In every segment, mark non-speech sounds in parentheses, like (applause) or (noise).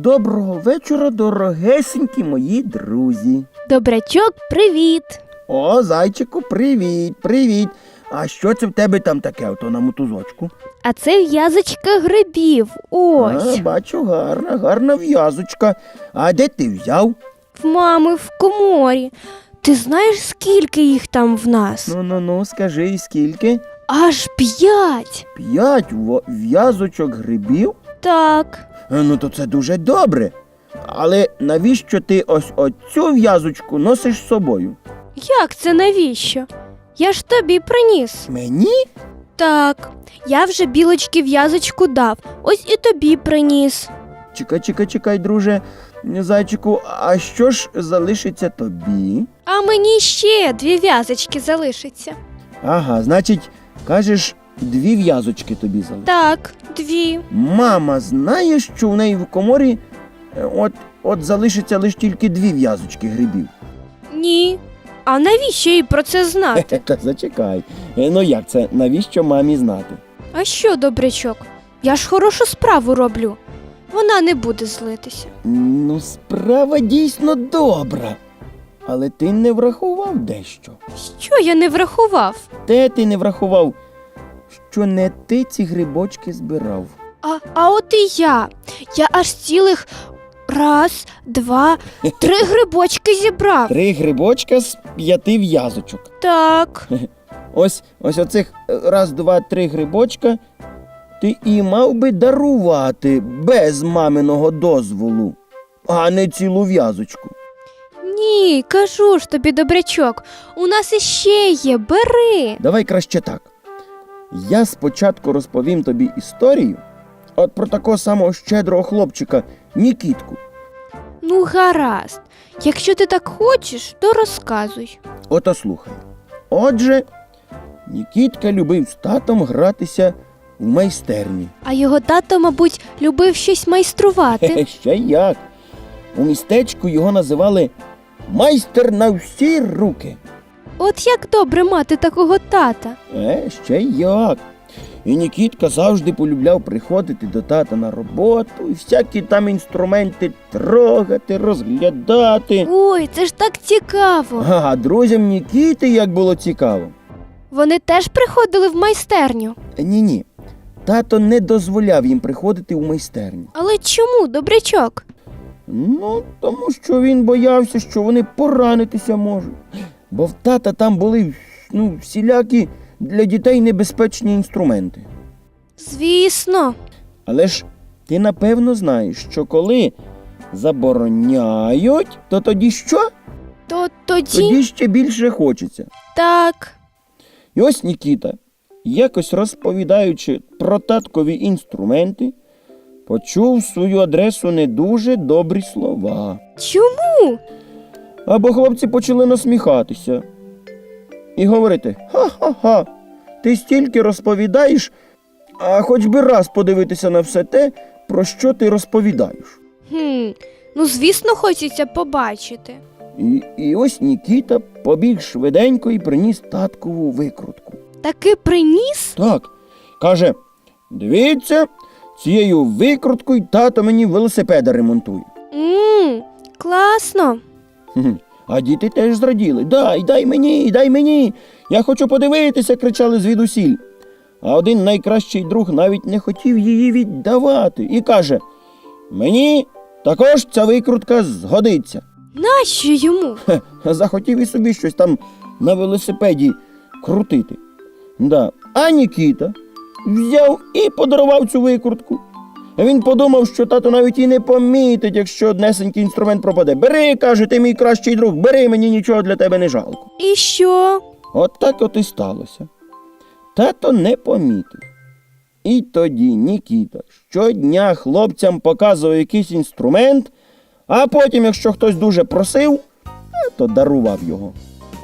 Доброго вечора, дорогесенькі мої друзі. Добрячок, привіт! О, зайчику, привіт, привіт. А що це в тебе там таке ото на мотузочку? А це в'язочка грибів. Ось. А, бачу, гарна, гарна в'язочка. А де ти взяв? В мами в коморі. Ти знаєш, скільки їх там в нас? Ну ну ну, скажи, і скільки? Аж п'ять. П'ять во- в'язочок грибів? Так. Е, Ну то це дуже добре. Але навіщо ти ось оцю в'язочку носиш з собою? Як це навіщо? Я ж тобі приніс. Мені? Так. Я вже білочки в'язочку дав. Ось і тобі приніс. Чекай, чекай, чекай, друже, зайчику, а що ж залишиться тобі? А мені ще дві в'язочки залишиться. Ага, значить, кажеш, дві в'язочки тобі залишиться. Так, дві. Мама знає, що в неї в коморі е, от, от залишиться лише тільки дві в'язочки грибів. Ні. А навіщо їй про це знати? (laughs) Та зачекай. Е, Ну як це? Навіщо мамі знати? А що, добрячок? Я ж хорошу справу роблю. Вона не буде злитися. Ну, справа дійсно добра. Але ти не врахував дещо. Що я не врахував? Те ти не врахував, що не ти ці грибочки збирав. А, а от і я. Я аж цілих раз, два, (laughs) три грибочки зібрав. Три грибочка з п'яти в'язочок. Так. (laughs) Ось ось оцих е, раз, два, три грибочка ти і мав би дарувати без маминого дозволу, а не цілу в'язочку. Ні, кажу ж тобі, добрячок, у нас іще є, бери. Давай краще так. Я спочатку розповім тобі історію от про такого самого щедрого хлопчика Нікітку. Ну, гаразд. Якщо ти так хочеш, то розказуй. Ото слухай. Отже, Нікітка любив з татом гратися в майстерні. А його тато, мабуть, любив щось майструвати. Ще як. У містечку його називали майстер на всі руки. От як добре мати такого тата. Е, ще як. І Нікітка завжди полюбляв приходити до тата на роботу і всякі там інструменти трогати, розглядати. Ой, це ж так цікаво. А друзям Нікіти як було цікаво. Вони теж приходили в майстерню. Ні, ні. Тато не дозволяв їм приходити у майстерню. Але чому, добрячок? Ну, тому що він боявся, що вони поранитися можуть. Бо в тата там були ну, всілякі для дітей небезпечні інструменти. Звісно. Але ж ти напевно знаєш, що коли забороняють, то тоді що? То тоді Тоді ще більше хочеться. так. І ось Нікіта, якось розповідаючи про таткові інструменти, почув свою адресу не дуже добрі слова. Чому? Або хлопці почали насміхатися і говорити: ха-ха-ха, ти стільки розповідаєш, а хоч би раз подивитися на все те, про що ти розповідаєш. Хм, ну звісно, хочеться побачити. І, і ось Нікіта побіг швиденько і приніс таткову викрутку. Таки приніс? Так, каже: дивіться, цією викруткою тато мені велосипеда ремонтує. Мм, класно. А діти теж зраділи. Дай, дай мені, дай мені. Я хочу подивитися, кричали звідусіль. А один найкращий друг навіть не хотів її віддавати і каже: Мені також ця викрутка згодиться. Нащо йому? Хе, захотів і собі щось там на велосипеді крутити. Да. А Нікіта взяв і подарував цю викрутку. А Він подумав, що тато навіть і не помітить, якщо однесенький інструмент пропаде. Бери, каже, ти мій кращий друг, бери, мені нічого для тебе не жалко. І що? От так от і сталося. Тато не помітив. І тоді Нікіта щодня хлопцям показував якийсь інструмент, а потім, якщо хтось дуже просив, то дарував його.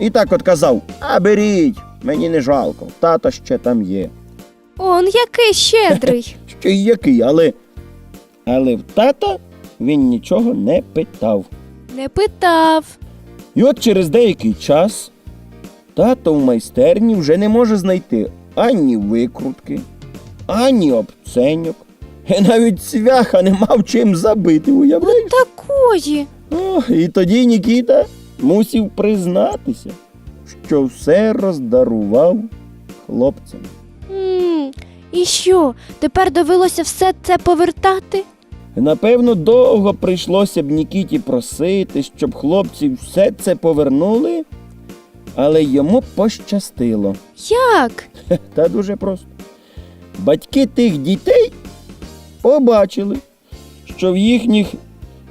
І так от казав: А беріть, мені не жалко, тато ще там є. Он який щедрий. (laughs) Ще й який, але. Але в тата він нічого не питав. Не питав. І от через деякий час тато в майстерні вже не може знайти ані викрутки, ані обценьок, І навіть цвяха не мав чим забити, уявляєш? Такої. О, і тоді Нікіта мусів признатися, що все роздарував хлопцям. І що? Тепер довелося все це повертати? Напевно, довго прийшлося б Нікіті просити, щоб хлопці все це повернули, але йому пощастило. Як? Та дуже просто. Батьки тих дітей побачили, що в їхніх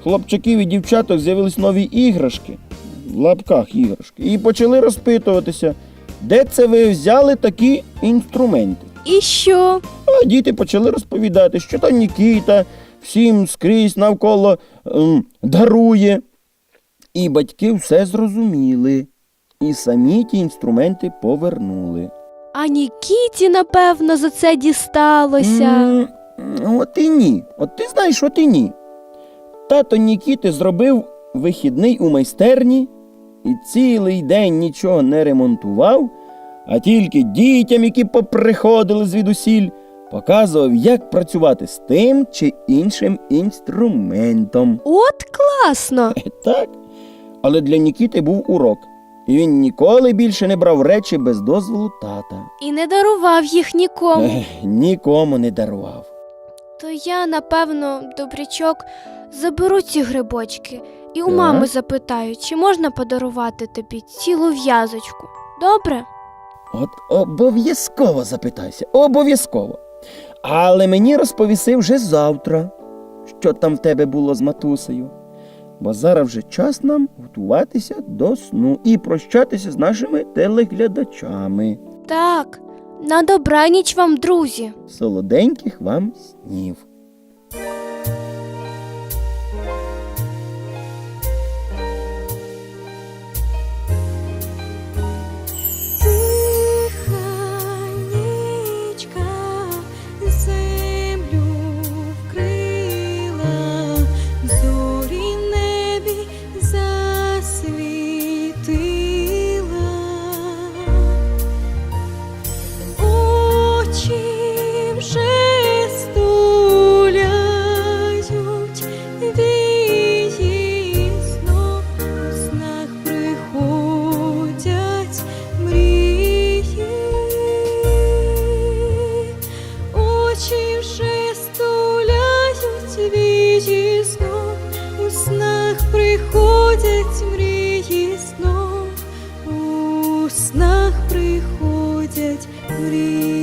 хлопчаків і дівчаток з'явились нові іграшки, в лапках іграшки, і почали розпитуватися, де це ви взяли такі інструменти. І що? А діти почали розповідати, що то Нікіта всім скрізь навколо ем, дарує. І батьки все зрозуміли. І самі ті інструменти повернули. А Нікіті, напевно, за це дісталося. М, От і ні. От ти знаєш, от і ні. Тато Нікіти зробив вихідний у майстерні і цілий день нічого не ремонтував, а тільки дітям, які поприходили звідусіль, показував, як працювати з тим чи іншим інструментом. От класно. (laughs) Так. Але для Нікіти був урок, і він ніколи більше не брав речі без дозволу тата. І не дарував їх нікому. Ех, нікому не дарував. То я, напевно, добрячок, заберу ці грибочки і у Так. мами запитаю, чи можна подарувати тобі цілу в'язочку. Добре? От обов'язково запитайся, обов'язково. Але мені розповіси вже завтра, що там в тебе було з матусею. Бо зараз вже час нам готуватися до сну і прощатися з нашими телеглядачами. Так. На добраніч вам, друзі. Солоденьких вам снів. Hare